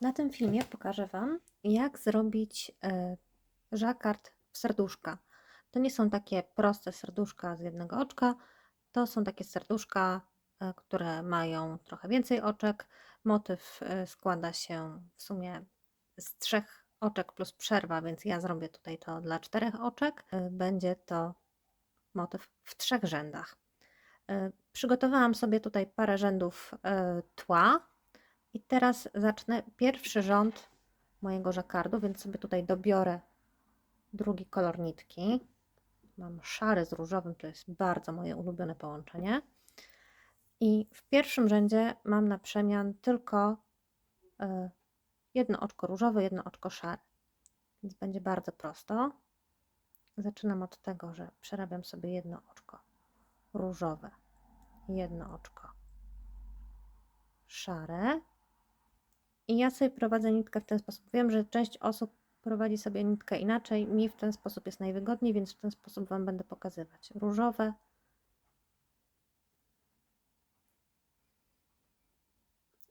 Na tym filmie pokażę Wam, jak zrobić e, żakard w serduszka. To nie są takie proste serduszka z jednego oczka, to są takie serduszka, e, które mają trochę więcej oczek. Motyw e, składa się w sumie z trzech oczek plus przerwa, więc ja zrobię tutaj to dla czterech oczek. Będzie to motyw w trzech rzędach. Przygotowałam sobie tutaj parę rzędów tła i teraz zacznę pierwszy rząd mojego żakardu, więc sobie tutaj dobiorę drugi kolor nitki. Mam szary z różowym, to jest bardzo moje ulubione połączenie. I w pierwszym rzędzie mam na przemian tylko e, jedno oczko różowe, jedno oczko szare. Więc będzie bardzo prosto. Zaczynam od tego, że przerabiam sobie jedno oczko różowe, jedno oczko szare. I ja sobie prowadzę nitkę w ten sposób. Wiem, że część osób prowadzi sobie nitkę inaczej. Mi w ten sposób jest najwygodniej, więc w ten sposób Wam będę pokazywać. Różowe.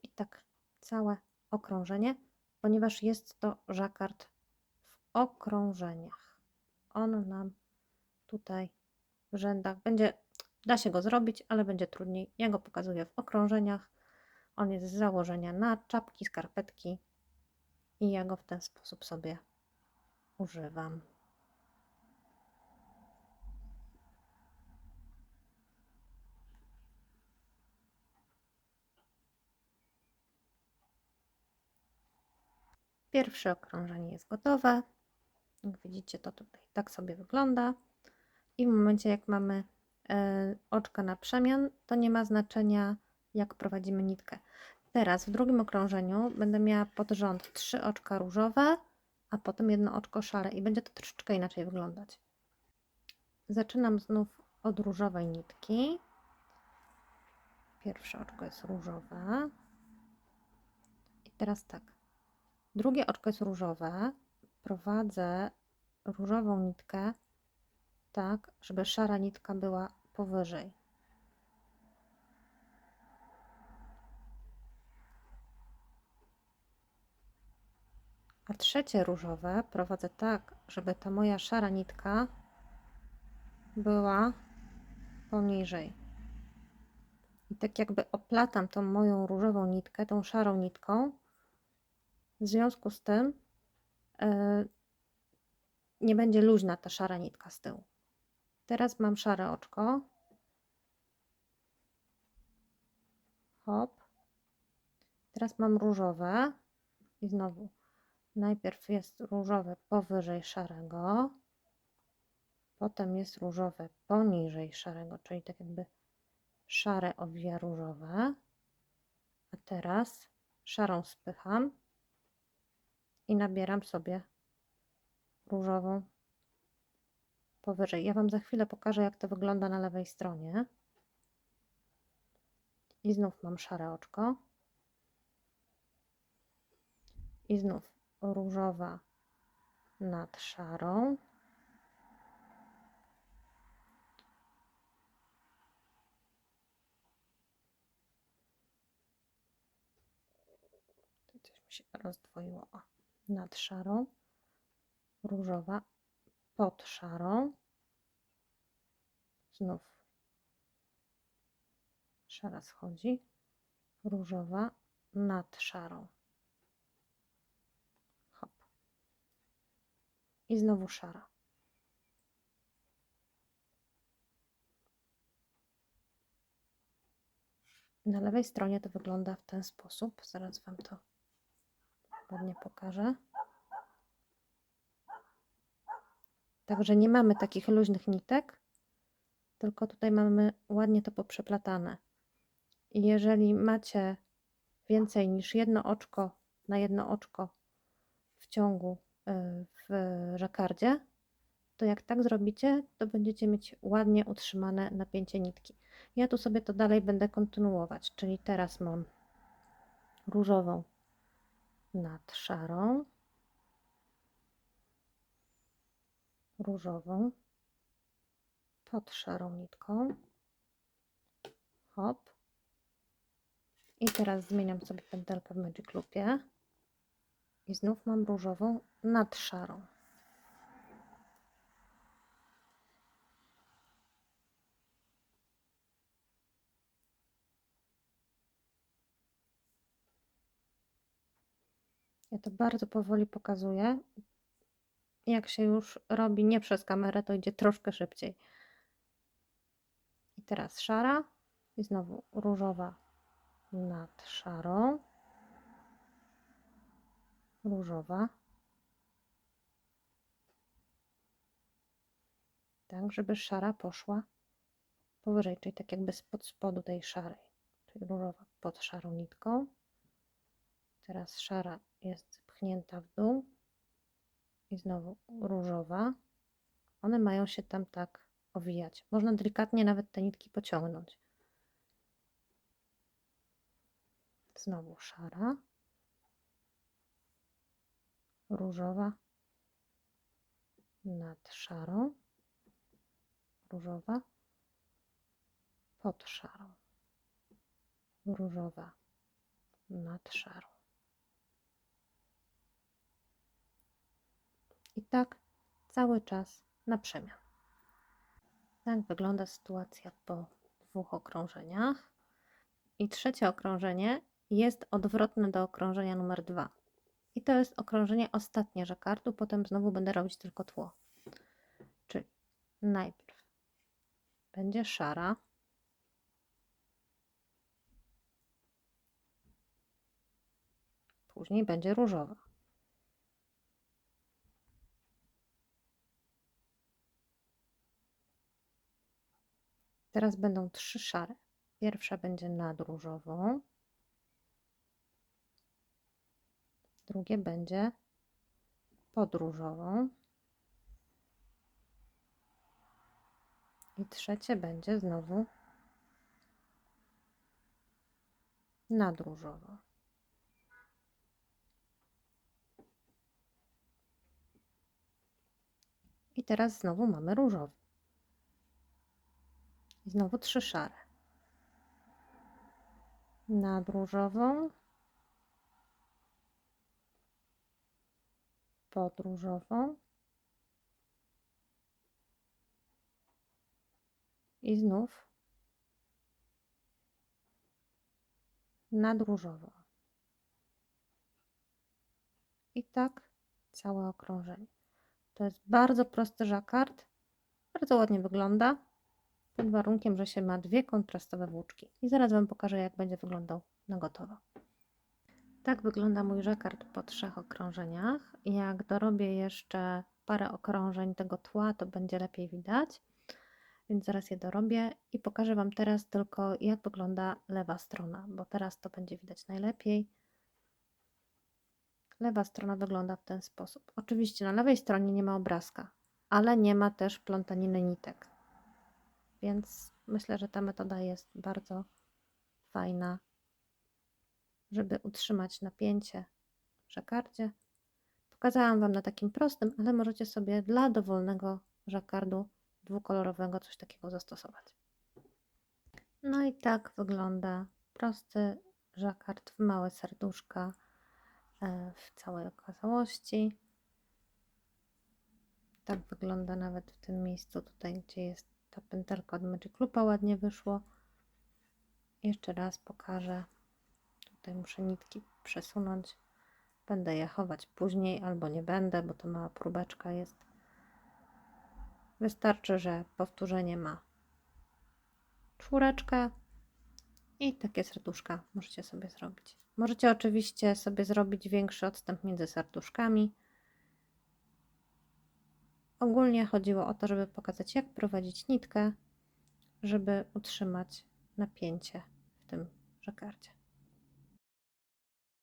I tak całe okrążenie, ponieważ jest to żakard w okrążeniach. On nam tutaj w rzędach będzie, da się go zrobić, ale będzie trudniej. Ja go pokazuję w okrążeniach. On jest z założenia na czapki, skarpetki i ja go w ten sposób sobie używam. Pierwsze okrążenie jest gotowe. Jak widzicie, to tutaj tak sobie wygląda. I w momencie, jak mamy e, oczka na przemian, to nie ma znaczenia, jak prowadzimy nitkę. Teraz w drugim okrążeniu będę miała pod rząd trzy oczka różowe, a potem jedno oczko szare i będzie to troszeczkę inaczej wyglądać. Zaczynam znów od różowej nitki. Pierwsze oczko jest różowe. I teraz tak. Drugie oczko jest różowe. Prowadzę różową nitkę tak, żeby szara nitka była powyżej. A trzecie różowe prowadzę tak, żeby ta moja szara nitka była poniżej. I tak jakby oplatam tą moją różową nitkę, tą szarą nitką. W związku z tym yy, nie będzie luźna ta szara nitka z tyłu. Teraz mam szare oczko. Hop. Teraz mam różowe i znowu Najpierw jest różowe powyżej szarego, potem jest różowe poniżej szarego, czyli tak jakby szare obwija różowe. A teraz szarą spycham i nabieram sobie różową powyżej. Ja Wam za chwilę pokażę, jak to wygląda na lewej stronie. I znów mam szare oczko. I znów różowa nad szarą. Coś mi się rozdwoiło. O, nad szarą. Różowa pod szarą. Znów szara schodzi. Różowa nad szarą. I znowu szara. Na lewej stronie to wygląda w ten sposób. Zaraz Wam to ładnie pokażę. Także nie mamy takich luźnych nitek, tylko tutaj mamy ładnie to poprzeplatane. I jeżeli macie więcej niż jedno oczko na jedno oczko w ciągu w żakardzie, to jak tak zrobicie, to będziecie mieć ładnie utrzymane napięcie nitki. Ja tu sobie to dalej będę kontynuować, czyli teraz mam różową nad szarą, różową pod szarą nitką, hop. I teraz zmieniam sobie pętelkę w Magic Loopie I znów mam różową nad szarą. Ja to bardzo powoli pokazuję. Jak się już robi nie przez kamerę, to idzie troszkę szybciej. I teraz szara i znowu różowa nad szarą. Różowa. Tak, żeby szara poszła powyżej, czyli tak jakby spod spodu tej szarej. Czyli różowa pod szarą nitką. Teraz szara jest pchnięta w dół i znowu różowa. One mają się tam tak owijać. Można delikatnie nawet te nitki pociągnąć. Znowu szara, różowa nad szarą, różowa pod szarą, różowa nad szarą. I tak cały czas na przemian. Tak wygląda sytuacja po dwóch okrążeniach. I trzecie okrążenie jest odwrotne do okrążenia numer dwa. I to jest okrążenie ostatnie żakardu, potem znowu będę robić tylko tło. Czyli najpierw będzie szara, później będzie różowa. Teraz będą trzy szare. Pierwsza będzie nad różową. Drugie będzie pod różową. I trzecie będzie znowu nad różową. I teraz znowu mamy różowy. I znowu trzy szare. Nad różową. Pod różową. I znów nad różową. I tak całe okrążenie. To jest bardzo prosty żakard. Bardzo ładnie wygląda pod warunkiem, że się ma dwie kontrastowe włóczki. I zaraz Wam pokażę, jak będzie wyglądał na gotowo. Tak wygląda mój żakard po trzech okrążeniach. Jak dorobię jeszcze parę okrążeń tego tła, to będzie lepiej widać. Więc zaraz je dorobię i pokażę Wam teraz tylko, jak wygląda lewa strona, bo teraz to będzie widać najlepiej. Lewa strona wygląda w ten sposób. Oczywiście na lewej stronie nie ma obrazka, ale nie ma też plątaniny nitek. Więc myślę, że ta metoda jest bardzo fajna, żeby utrzymać napięcie w żakardzie. Pokazałam Wam na takim prostym, ale możecie sobie dla dowolnego żakardu dwukolorowego coś takiego zastosować. No i tak wygląda prosty żakard w małe serduszka e, w całej okazałości. Tak wygląda nawet w tym miejscu tutaj, gdzie jest ta pętelka od Magic Loopa ładnie wyszło. Jeszcze raz pokażę. Tutaj muszę nitki przesunąć. Będę je chować później albo nie będę, bo to mała próbeczka jest. Wystarczy, że powtórzenie ma czwóreczkę i takie serduszka możecie sobie zrobić. Możecie oczywiście sobie zrobić większy odstęp między serduszkami. Ogólnie chodziło o to, żeby pokazać, jak prowadzić nitkę, żeby utrzymać napięcie w tym żakardzie.